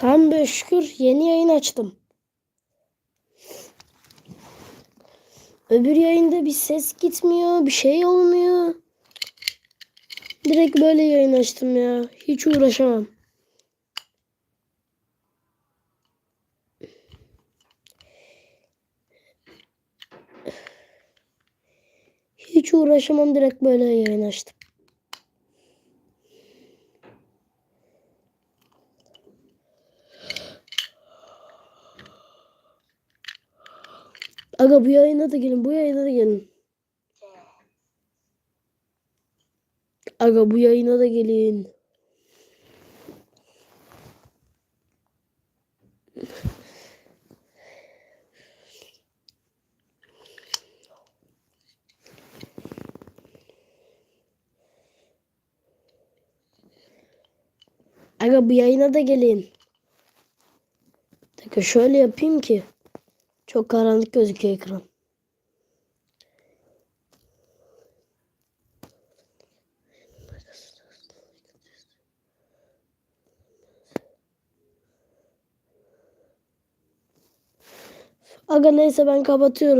Tam be şükür yeni yayın açtım. Öbür yayında bir ses gitmiyor, bir şey olmuyor. Direkt böyle yayın açtım ya. Hiç uğraşamam. Hiç uğraşamam direkt böyle yayın açtım. Aga bu yayına da gelin, bu yayına da gelin. Aga bu yayına da gelin. Aga bu yayına da gelin. Dakika şöyle yapayım ki. Çok karanlık gözüküyor ekran. Aga neyse ben kapatıyorum.